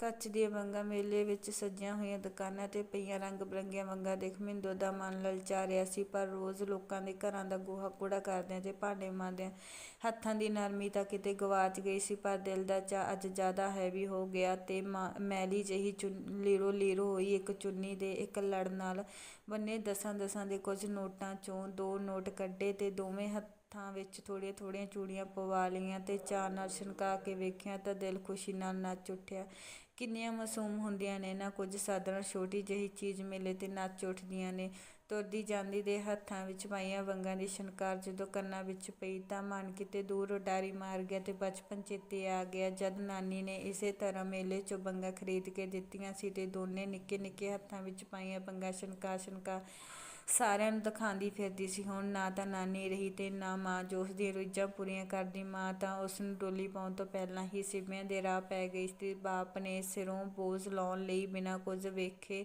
ਕੱਚ ਦੀਆਂ ਵੰਗਾਂ ਮੇਲੇ ਵਿੱਚ ਸਜੀਆਂ ਹੋਈਆਂ ਦੁਕਾਨਾਂ 'ਤੇ ਪਈਆਂ ਰੰਗ ਬਰੰਗੀਆਂ ਵੰਗਾਂ ਦੇਖ ਮਿੰਦੋ ਦਾ ਮਨ ਲਲਚਾ ਰਿਹਾ ਸੀ, ਪਰ ਰੋਜ਼ ਲੋਕਾਂ ਦੇ ਘਰਾਂ ਦਾ ਗੋਹਾ ਕੂੜਾ ਕਰਦਿਆਂ ਤੇ ਭਾਂਡੇ ਮਾਂਜਦਿਆਂ ਹੱਥਾਂ ਦੀ ਨਰਮੀ ਤਾਂ ਕਿਤੇ ਗਵਾਚ ਗਈ ਸੀ, ਪਰ ਦਿਲ ਦਾ ਚਾਅ ਅੱਜ ਜ਼ਿਆਦਾ ਹੈਵੀ ਹੋ ਗਿਆ ਤੇ ਮੈਲੀ ਜਿਹੀ ਲੀਰੋ ਲੀਰੋ ਹੋਈ ਇੱਕ ਚੁੰਨੀ ਦੇ ਇੱਕ ਲੜ ਨਾਲ ਬੰਨੇ ਦਸਾਂ ਦਸਾਂ ਦੇ ਕੁਝ ਨੋਟਾਂ 'ਚੋਂ ਦੋ ਨੋਟ ਕੱਢੇ ਤੇ ਦੋਵੇਂ ਹੱਥਾਂ ਹੱਥਾਂ ਵਿੱਚ ਥੋੜ੍ਹੀਆਂ ਥੋੜ੍ਹੀਆਂ ਚੂੜੀਆਂ ਪਵਾ ਲਈਆਂ ਅਤੇ ਚਾਅ ਨਾਲ ਛਣਕਾ ਕੇ ਵੇਖਿਆ ਤਾਂ ਦਿਲ ਖੁਸ਼ੀ ਨਾਲ ਨੱਚ ਉੱਠਿਆ। ਕਿੰਨੀਆਂ ਮਾਸੂਮ ਹੁੰਦੀਆਂ ਨੇ ਨਾ, ਕੁਝ ਸਾਧਨਾਂ ਛੋਟੀ ਜਿਹੀ ਚੀਜ਼ ਮਿਲੇ ਤੇ ਨੱਚ ਉੱਠਦੀਆਂ ਨੇ। ਤੁਰਦੀ ਜਾਂਦੀ ਦੇ ਹੱਥਾਂ ਵਿੱਚ ਪਾਈਆਂ ਵੰਗਾਂ ਦੀ ਛਣਕਾਰ ਜਦੋਂ ਕੰਨਾਂ ਵਿੱਚ ਪਈ ਤਾਂ ਮਨ ਕਿਤੇ ਦੂਰ ਉਡਾਰੀ ਮਾਰ ਗਿਆ ਤੇ ਬਚਪਨ ਚੇਤੇ ਆ ਗਿਆ। ਜਦ ਨਾਨੀ ਨੇ ਇਸੇ ਤਰ੍ਹਾਂ ਮੇਲੇ 'ਚੋਂ ਵੰਗਾਂ ਖਰੀਦ ਕੇ ਦਿੱਤੀਆਂ ਸੀ ਤੇ ਦੋਨੇ ਨਿੱਕੇ ਨਿੱਕੇ ਹੱਥਾਂ ਵਿੱਚ ਪਾਈਆਂ ਵੰਗਾਂ ਛਣਕਾ ਛਣਕਾ ਸਾਰਿਆਂ ਨੂੰ ਦਿਖਾਉਂਦੀ ਫਿਰਦੀ ਸੀ, ਹੁਣ ਨਾ ਤਾਂ ਨਾਨੀ ਰਹੀ ਤੇ ਨਾ ਮਾਂ। ਜੋ ਉਸ ਦੀਆਂ ਰੀਝਾਂ ਪੂਰੀਆਂ ਕਰਦੀ ਮਾਂ ਤਾਂ ਉਸ ਨੂੰ ਡੋਲੀ ਪਾਉਣ ਤੋਂ ਪਹਿਲਾਂ ਹੀ ਸਿਵਿਆਂ ਦੇ ਰਾਹ ਪੈ ਗਈ ਸੀ। ਬਾਪ ਨੇ ਸਿਰੋਂ ਬੋਝ ਲਾਉਣ ਲਈ ਬਿਨਾਂ ਕੁਝ ਵੇਖੇ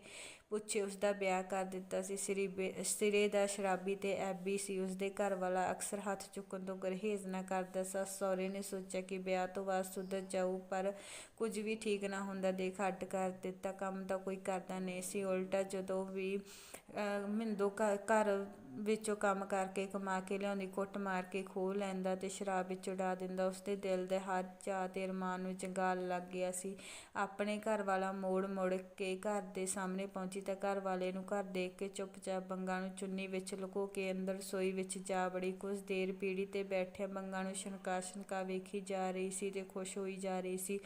ਪੁੱਛੇ ਉਸ ਦਾ ਵਿਆਹ ਕਰ ਦਿੱਤਾ ਸੀ। ਸਿਰੀਬੇ ਸਿਰੇ ਦਾ ਸ਼ਰਾਬੀ ਤੇ ਐਬੀ ਸੀ। ਉਸ ਦੇ ਘਰ ਵਾਲਾ ਅਕਸਰ ਹੱਥ ਚੁੱਕਣ ਤੋਂ ਗਰਹੇਜ਼ ਨਾ ਕਰਦਾ ਸੱਸ ਸਹੁਰੇ ਨੇ ਸੋਚਿਆ ਕਿ ਵਿਆਹ ਤੋਂ ਬਾਅਦ ਸੁਧਰ ਜਾਊ, ਪਰ ਕੁਝ ਵੀ ਠੀਕ ਨਾ ਹੁੰਦਾ ਦੇਖ ਹੱਟ ਕਰ ਦਿੱਤਾ। ਕੰਮ ਤਾਂ ਕੋਈ ਕਰਦਾ ਨਹੀਂ ਸੀ। ਉਲਟਾ ਜਦੋਂ ਵੀ ਮਿੰਦੋ ਘਰ ਵਿੱਚੋਂ ਕੰਮ ਕਰਕੇ ਕਮਾ ਕੇ ਲਿਆਉਂਦੀ, ਕੁੱਟ ਮਾਰ ਕੇ ਖੋਹ ਲੈਂਦਾ ਤੇ ਸ਼ਰਾਬ ਵਿੱਚ ਉਡਾ ਦਿੰਦਾ। ਉਸਦੇ ਦਿਲ ਦੇ ਹਰ ਚਾਅ ਤੇ ਅਰਮਾਨ ਨੂੰ ਜੰਗਾਲ ਲੱਗ ਗਿਆ ਸੀ। ਆਪਣੇ ਘਰ ਵਾਲਾ ਮੋੜ ਮੁੜ ਕੇ ਘਰ ਦੇ ਸਾਹਮਣੇ ਪਹੁੰਚੀ। ਤਾਂ ਘਰ ਵਾਲੇ ਨੂੰ ਘਰ ਦੇਖ ਕੇ ਚੁੱਪਚਾਪ ਬੰਗਾ ਨੂੰ ਚੁੰਨੀ ਵਿੱਚ ਲੁਕੋ ਕੇ ਅੰਦਰ ਰਸੋਈ ਵਿੱਚ ਜਾ ਬੜੀ ਕੁਝ ਦੇਰ ਪੀੜੀ ਤੇ ਬੈਠਿਆ ਬੰਗਾ ਨੂੰ ਛਣਕਾ ਛਣਕਾ ਵੇਖੀ ਜਾ ਰਹੀ ਸੀ ਤੇ ਖੁਸ਼ ਹੋਈ ਜਾ ਰਹੀ ਸੀ,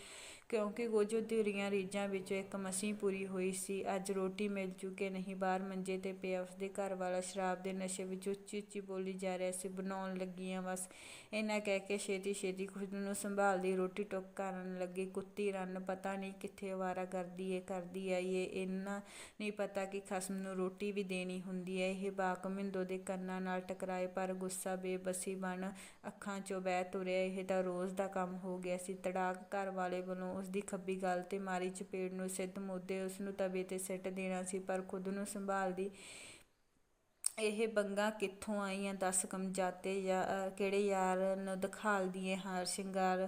ਕਿਉਂਕਿ ਕੁਝ ਅਧੂਰੀਆਂ ਰੀਝਾਂ ਵਿੱਚੋਂ ਇੱਕ ਮਸੀਂ ਪੂਰੀ ਹੋਈ ਸੀ। ਅੱਜ ਰੋਟੀ ਮਿਲ ਚੁੱਕੇ ਨਹੀਂ, ਬਾਹਰ ਮੰਜੇ ਤੇ ਪਿਆ ਉਸਦੇ ਘਰ ਵਾਲਾ ਸ਼ਰਾਬ ਦੇ ਨਸ਼ੇ ਵਿੱਚ ਉੱਚੀ ਉੱਚੀ ਬੋਲੀ ਜਾ ਰਿਹਾ ਸੀ, ਬਣਾਉਣ ਲੱਗੀਆਂ ਬਸ। ਇਹਨਾਂ ਕਹਿ ਕੇ ਛੇਤੀ ਛੇਤੀ ਖੁਦ ਨੂੰ ਸੰਭਾਲਦੀ ਰੋਟੀ ਟੁੱਕ ਕਰਨ ਲੱਗੀ। ਕੁੱਤੀ ਰੰਨ ਪਤਾ ਨਹੀਂ ਕਿੱਥੇ ਅਵਾਰਾ ਕਰਦੀ ਏ, ਕਰਦੀ ਆਈ ਏ। ਇਹਨਾਂ ਨਹੀਂ ਪਤਾ ਕਿ ਖਸਮ ਨੂੰ ਰੋਟੀ ਵੀ ਦੇਣੀ ਹੁੰਦੀ ਹੈ। ਇਹ ਬਾਕ ਮਿੰਦੋ ਦੇ ਕੰਨਾਂ ਨਾਲ ਟਕਰਾਏ, ਪਰ ਗੁੱਸਾ ਬੇਬਸੀ ਬਣ ਅੱਖਾਂ 'ਚੋਂ ਬਹਿ ਤੁਰਿਆ। ਇਹ ਤਾਂ ਰੋਜ਼ ਦਾ ਕੰਮ ਹੋ ਗਿਆ ਸੀ। ਤੜਾਕ ਘਰ ਵਾਲੇ ਵੱਲੋਂ ਉਸ ਦੀ ਖੱਬੀ ਗੱਲ ਤੇ ਮਾਰੀ ਚਪੇੜ ਨੂੰ ਸਿੱਧ ਮੁੱਦੇ ਉਸ ਨੂੰ ਤਵੇ ਤੇ ਸਿੱਟ ਦੇਣਾ ਸੀ, ਪਰ ਖੁਦ ਨੂੰ ਸੰਭਾਲਦੀ ਇਹ ਬੰਗਾ ਕਿੱਥੋਂ ਆਈਆਂ? ਦੱਸ ਕਮਜਾਤੇ ਜਾਂ ਕਿਹੜੇ ਯਾਰ ਨੂੰ ਦਿਖਾਲਦੀ ਏ ਹਾਰ ਸ਼ਿੰਗਾਰ?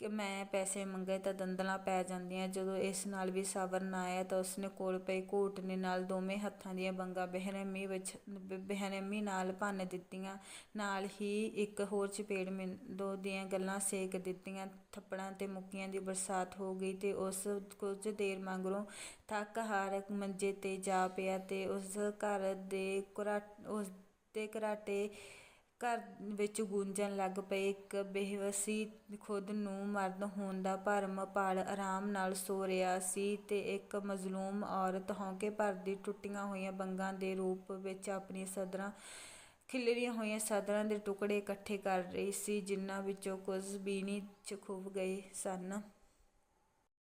ਕਿ ਮੈਂ ਪੈਸੇ ਮੰਗੇ ਤਾਂ ਦੰਦਲਾਂ ਪੈ ਜਾਂਦੀਆਂ। ਜਦੋਂ ਇਸ ਨਾਲ ਵੀ ਸਬਰ ਨਾ ਆਇਆ ਤਾਂ ਉਸਨੇ ਕੋਲ ਪਈ ਘੂਟਨੇ ਨਾਲ ਦੋਵੇਂ ਹੱਥਾਂ ਦੀਆਂ ਬੰਗਾ ਬਹਿਰਮੀ ਵਿੱਚ ਬਹਿਰਮੀ ਨਾਲ ਭੰਨ ਦਿੱਤੀਆਂ। ਨਾਲ ਹੀ ਇੱਕ ਹੋਰ ਚਪੇੜ ਦੋ ਦੀਆਂ ਗੱਲਾਂ ਸੇਕ ਦਿੱਤੀਆਂ। ਥੱਪੜਾਂ ਤੇ ਮੁੱਕੀਆਂ ਦੀ ਬਰਸਾਤ ਹੋ ਗਈ ਤੇ ਉਸ ਕੁਝ ਦੇਰ ਮਗਰੋਂ ਥੱਕ ਹਾਰ ਮੰਜੇ ਤੇ ਜਾ ਪਿਆ ਤੇ ਉਸ ਘਰ ਦੇ ਉਸ ਦੇ ਘਰਾਟੇ ਘਰ ਵਿੱਚ ਗੂੰਜਣ ਲੱਗ ਪਏ। ਇੱਕ ਬੇਵਸੀ ਖੁਦ ਨੂੰ ਮਰਦ ਹੋਣ ਦਾ ਭਰਮ ਭਾਲ ਆਰਾਮ ਨਾਲ ਸੋ ਰਿਹਾ ਸੀ ਤੇ ਇੱਕ ਮਜ਼ਲੂਮ ਔਰਤ ਹੌਂਕੇ ਭਰਦੀ ਟੁੱਟੀਆਂ ਹੋਈਆਂ ਬੰਗਾਂ ਦੇ ਰੂਪ ਵਿੱਚ ਆਪਣੀਆਂ ਸਦਰਾਂ, ਖਿਲਰੀਆਂ ਹੋਈਆਂ ਸਦਰਾਂ ਦੇ ਟੁਕੜੇ ਇਕੱਠੇ ਕਰ ਰਹੀ ਸੀ, ਜਿਨ੍ਹਾਂ ਵਿੱਚੋਂ ਕੁਝ ਬੀਨੀ ਚ ਖੁੱਭ ਗਏ ਸਨ।